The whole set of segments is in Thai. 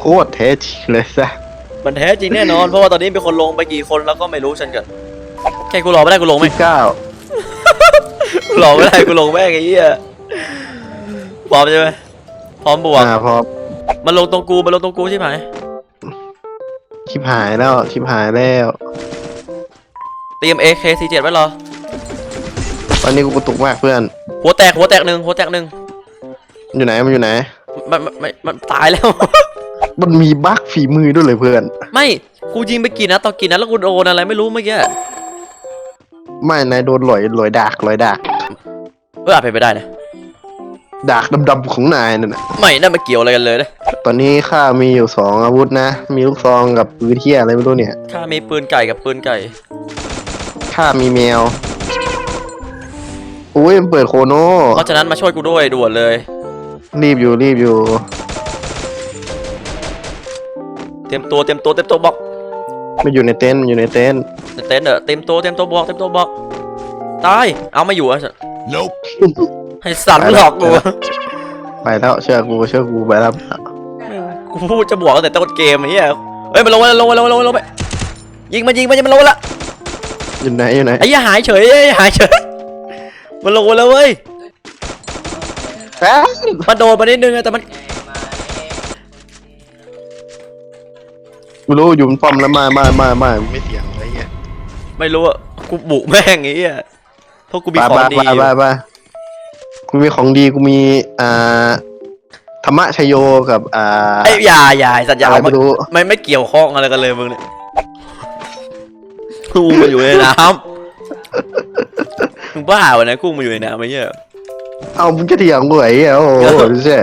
โคตรแท้จริงเลยซะมันแท้จริงแน่นอน เพราะว่าตอนนี้มีคนลงไปกี่คนแล้วก็ไม่รู้ฉันกันแค่กูรอไม่ได้กูลงไหมที่เก้ากูรอไม่ได้กูลงแม่งไอ้เหี้ยพร้อมใช่ไหมพร้อมบวกอ่าพอมันลงตรงกูมันลงตรงกูใช่ไหมชิบหายแล้วชิบหายแล้วเตรียม AK47 ไว้รอตอนนี้กูกระตุกมากเพื่อน หัวแตกหัวแตกหนึ่งหัวแตกหนึ่งมันอยู่ไหนมันอยู่ไหน มันมันมันมันตายแล้ว มันมีบั๊กฝีมือด้วยเลยเพื่อน ไม่กูยิงไปกี่นัดต่อกี่นัดแล้วกูโดนอะไรไม่รู้เมื่อกี้ไม่นายโดนหลอยหลอยดากหลอยดากเอออาจเป็นไปได้นะดากดำๆของนายนั่นน่ะไม่น่ามาเกี่ยวอะไรกันเลยนะตอนนี้ข้ามีอยู่สองอาวุธนะ มีลูกซองกับปืนเที่ยอะไรไม่รู้เนี่ยข้ามีปืนไก่กับปืนไก่ข้ามีแมวอุ้ยมันเปิดโคโน่เพราะฉะนั้นมาช่วยกูด้วยด่วนเลย รีบอยู่รีบอยู่ เตรียมตัวเตรียมตัวเตรียมตัวบอกไม่อยู่ในเต็นท์มันอยู่ในเต็นท์เต้นเถอะเตรียมตัวเตรียมตัวบอกเตรียมตัวบอกตายเอาไม่อยู่อะ Nope. ให้สั่นหลอกกูไปแล้วเชื่อกูเชื่อกูไปแล้วกูพูดจะบวกตั้งแต่ต้นเกมไอ้เหี้ยเฮ้ยมันลงมาลงมาลงมาลงมาลงมายิงมันยิงมันยิงมันลงมาละอยู่ไหนอยู่ไหนไอ้เหี้ยหายเฉยไอ้เหี้ยหายเฉยมันลงมาแล้วเว้ยแป๊บมันโดนมานิดนึงอะแต่มัน กูรู้อยู่มันป้อมแล้วมามามามาไม่เสียงอะไรเงี้ยไม่รู้อะกูบุกแม่งไอ้เหี้ยเพราะกูมีของดีไปไปไปกูมีของดีกูมีอ่าธรรมะชโยกับอ่าไอ้ยอย่าอย่าไอ้สัตว์ยาอะไรเอามาไม่รู้ ไม่ไม่เกี่ยวข้องอะไรกันเลยมึงเนี่ยกูมาอยู่ในน้ำมึงบ้าวะนี่ยกูมาอยู่ในน้ำไอ้เหี้ย เอามึงจะเถียงกูไอ้เหี้ยโอ้โหใช่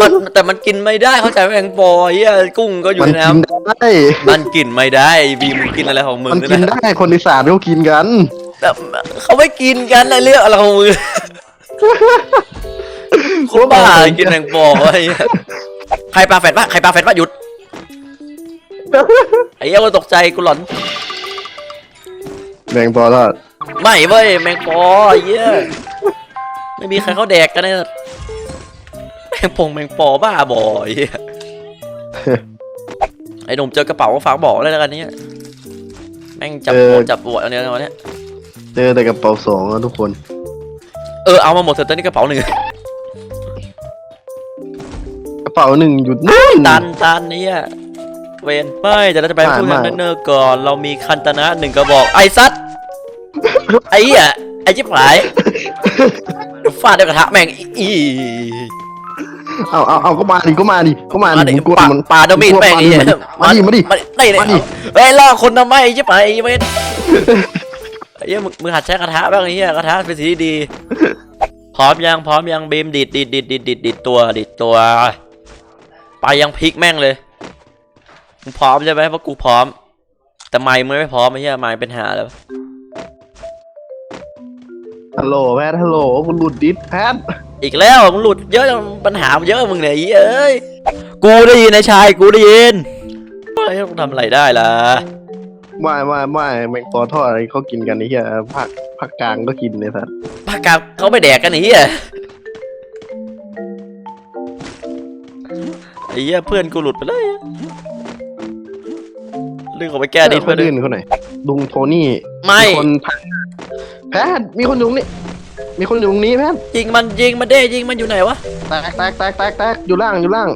มันแต่มันกินไม่ได้เข้าใจไหมแมงปอไอ้เหี้ยกุ้งก็อยู่มันในกินน้ำได้ มันกินไม่ได้ไอ้บีมมึงกินอะไรของมึงมันเยกินนะได้คนอีสานเขากินกัน แต่เขาไม่กินกันไอ้เรื่องอะไรของมึงคนบ้ากินแมงปอไอ้เหี้ยใครปลาแฟดปะใครปลาแฟดปะหยุดไอ้เหี้ยกูตกใจกูหลอนแบ่งพอทอดไม่เว้ยแมงปอไอ้เหี้ย ไม่มีใครเขาแดกกันเลยแมงปงแมงปอบ้าบอไอ้เหี้ยไอ้หนุ่มเจอกระเป๋าฝากบอกเลยแล้วกันเนี่ยแม่งจับหัวจับปวดอันเนี้ยวันเนี้ยเจอแต่กระเป๋าสองอะทุกคน เออเอามาหมดเถอะตอนนี้กระเป๋าหนึ่งกระเป๋าหนึ่งหยุดนู่นตันตันเนี่ยเวนไม่แต่เราจะไปไม่พูดไม่กันเนิ่นๆก่อน เรามีคันตนะหนึ่งกระบอกไอ้ซัดไอ้เหี้ยไอ้ชิบหาย ฟาดด้วยกระทะแม่งอีอีเอาเอาเอาก็มาดิก็มาดิก็มามาดิดิมึงกลัวปามันปาดมีดแม่งไอ้เหี้ยมาดิมาดิ มาดิได้เลยมาดิ เฮ้ยล่อคนทำไมไอ้ชิบหายไอ้เวนไอ้เหี้ยมึงมึงหัดใช้กระทะบ้างไอ้เหี้ยกระทะเป็นสีที่ดี พร้อมยังพร้อมยังบีมดิดดิดดิดดิดดิดดิดตัวดิดตัว ไปยังพลิกแม่งเลยมึงพร้อมใช่ไหมเพราะกูพร้อม แต่ไม่มึงไม่พร้อมไอ้เหี้ยไม่เป็นหาแล้ว ฮัลโหลแพทฮัลโหลคุณหลุดดิสแพทอีกแล้วมึงหลุดเยอะจังปัญหามันเยอะมึงเนี่ยไอ้เหี้ยเอ้ยกูได้ยินไอ้ชายกูได้ยินเฮ้ยต้องทำอะไรได้ล่ะไม่ไม่ไม่แมงปอทอดอะไรเขากินกันไอ้เหี้ยภาคภาคกลางก็กินเลยสัตว์ภาคกลางเขาไม่แดกกันไอ้เหี้ยไอ้เหี้ยเพื่อนกูหลุดไปเลยเรื่องของไปแก้ดินคไปนเลยอื่นเขาไหนลุงโทนี่ไม่คนพา แพทมีคนอยู่ตรงนี้ มีคนอยู่ตรงนี้แพทยิงมันยิงมันเด้ยิงมันอยู่ไหนวะ แตกแตกแตกแตกแตกอยู่ล่างอยู่ล่าง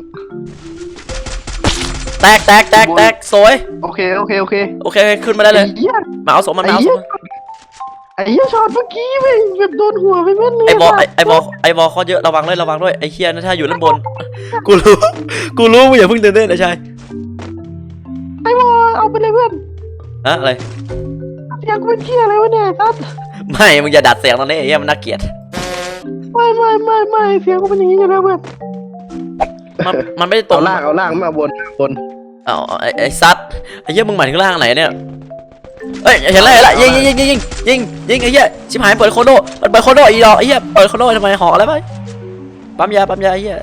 แตกแตกแตกแตกสวย โอเคโอเคโอเคโอเคขึ้นมาได้เลย ไอ้เหี้ยมาเอาสมมันมาเอาสมมันไอ้เหี้ยช็อตเมื่อกี้ไม่งแบบโดนหัวไปเม็ดนึงไอ้บอลไอ้ไอ้บอลไอ้บอลเขาเยอะระวังด้วยระวังด้วยไอ้เคียนะถ้าอยู่ด้านบน กูรู้ กูรู้มึงอย่าเพิ่งตื่นเต้นนะชายไอ้บอลเอาไปเลยเพื่อนอะอะไรเสียงกูเป็นเหี้ยอะไรวะเนี่ยซัด ไม่มึงอย่าดัดเสียงตอนนี้ไอ้เหี้ยมันน่าเกลียด ไม่ไม่ไม่ไม่เสียงกูเป็นอย่างนี้อยู่แล้วเพื่อนมันมันไม่ได้ตรเอางล่างเอาล่างมาบนบน เอาเอาไอ้ไอ้ซัดไอ้เหี้ยมึงหมายถึงล่างไหนเนี่ยเอ้ยเห็นแล้วเห็นแล้วยิงยิงยิงยิงยิงยิงยิงไอ้เหี้ยชิบหายเปิดโคโดมันเปิดโคโดอีดอกไอ้เหี้ยเปิดโคโดทำไมห่ออะไรไปปั๊มยาปั๊มยาไอ้เหี้ย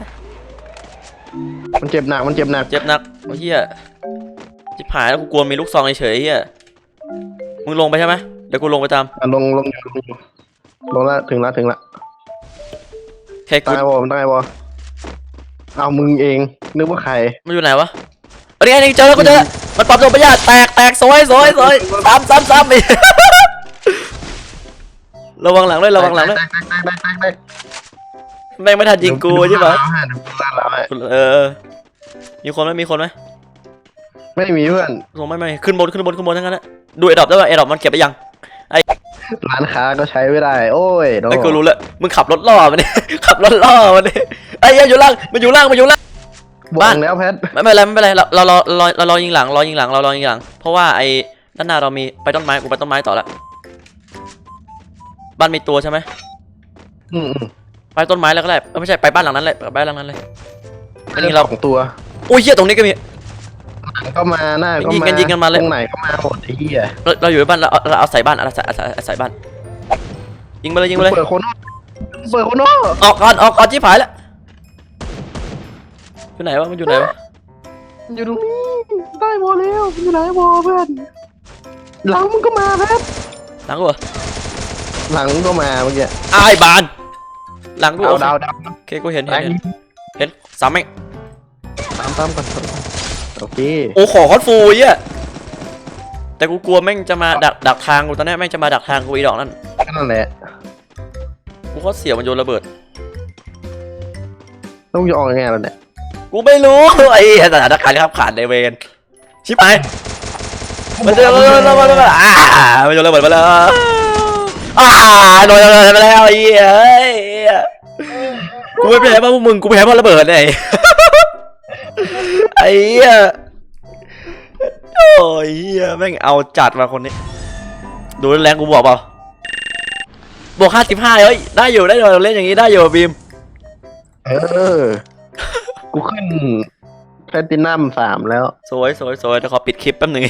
มันเจ็บหนักมันเจ็บหนักเจ็บหนักไอ้เหี้ยชิบหายแล้วกูกลัวมีลูกซองเฉยๆไอ้เหี้ยมึงลงไปใช่ไหม เดี๋ยวกูลงไปตามอะลงลงอยู่ลงอยู่ลงละถึงละถึงละแค่กูตายบอลมันตายบอลเอามึงเองนึกว่าใครมันอยู่ไหนวะอันนี้อันนี้เจอแล้วกูเจอแล้วมันปรับตัวประหยัดแตกแตกสวยสวยสวยซ้ำซ้ำซ้ำอีก ระวังหลังด้วยระวังหลังด้วยแตกแตกแตกแตกแตกแตกแม่งไม่ทันยิงกูใช่ปะเดี๋ยวกูลั่นแล้วฮะเออมีคนไหมมีคนไหมไม่มีเพื่อน ลงไม่ไม่ขึ้นบนขึ้นบนขึ้นบนทั้งนั้นนะดูเอดอปได้ป่ะเอดอปมันเก็บไปยัง ร้านค้าก็ใช้ไม่ได้ โอ้ยโดไอ้กูรู้แล้วมึงขับรถล่อมันดิขับรถล่อมันดิไอ้เหี้ยอยู่ล่างมันอยู่ล่างมันอยู่ล่างบอกบ้านแล้วแพทไม่เป็นไรไม่เป็นไรเราเราเราเราเรารอยิงหลังรอยิงหลังเรารอยิงหลัง เพราะว่าไอ้ด้านหน้าเรามีไปต้นไม้กูไปต้นไม้ต่อละบ้านมีตัวใช่ไหมอืมอืมไปต้นไม้แล้วก็ได้เออไม่ใช่ไปบ้านหลังนั้นเลยไปบ้านหลังนั้นเลยอันนี้เราสองตัวอุ้ยเหี้ยตรงนี้ก็มีห ลังก็มาหน้าก็ยิงมากันยิงกันมาเลย ตรงไหนก็มาหมดไอ้เหี้ยเราเราอยู่ในบ้านเราเอาเราเอาใส่บ้านเอาใส่เอาใส่เอาใส่บ้าน ยิงไปเลยยิงไปเลย เปิดโคโน่เปิดโคโน่ออกก่อนออกก่อนจิ๊บหายแล้วอยู่ไหนวะมันอยู่ไหนวะอยู่ตรงนี้ได้บอลแล้วอยู่ไหนบอลเพื่อนหลังมึงก็มาแพทหลังกูเหรอหลังก็มาเมื่อกี้อ้ายบาน หลังกูดาวโอเคดาวดาวโอเคกูเห็นแรเห็นงเห็นเห็นสามแม่งตามตามก่อนตามก่อน โอเคโอ้ขอคอนฟูไอ้เหี้ยแต่กูกลัวแม่งจะมาดักดักทางกูตอนนี้แม่งจะมาดักทางกูอีดอกนั่นก็นั่นแหละกูเขาเสียวมันโยนระเบิด ต้องยอยังไงล่ะเนี่ยกูไม่รู้ไอ้เหี้ยสถานการณ์ครับขาดในเวรชิบหายมันจะมันจะมันจะมันจะอ่ามันโยนระเบิดมาแล้วอ่าโดนระเบิดมาแล้วไอ้เหี้ยเฮ้ยกูไม่แพ้เพราะพวกมึงกูแพ้เพราะระเบิดไอ้ ไอ้เหี้ยโอ้ยเหี้ยแม่งเอาจัดมาคนนี้ ดูแรงกูบอกเปล่าบวกห้าสิบห้าเฮ้ยได้อยู่ได้อยู่เล่นอย่างนี้ได้อยู่บีมเออ กูขึ้นแพลตินัมสามแล้ว สวยสวยสวยเดี๋ยวขอปิดคลิปแป๊บหนึ่ง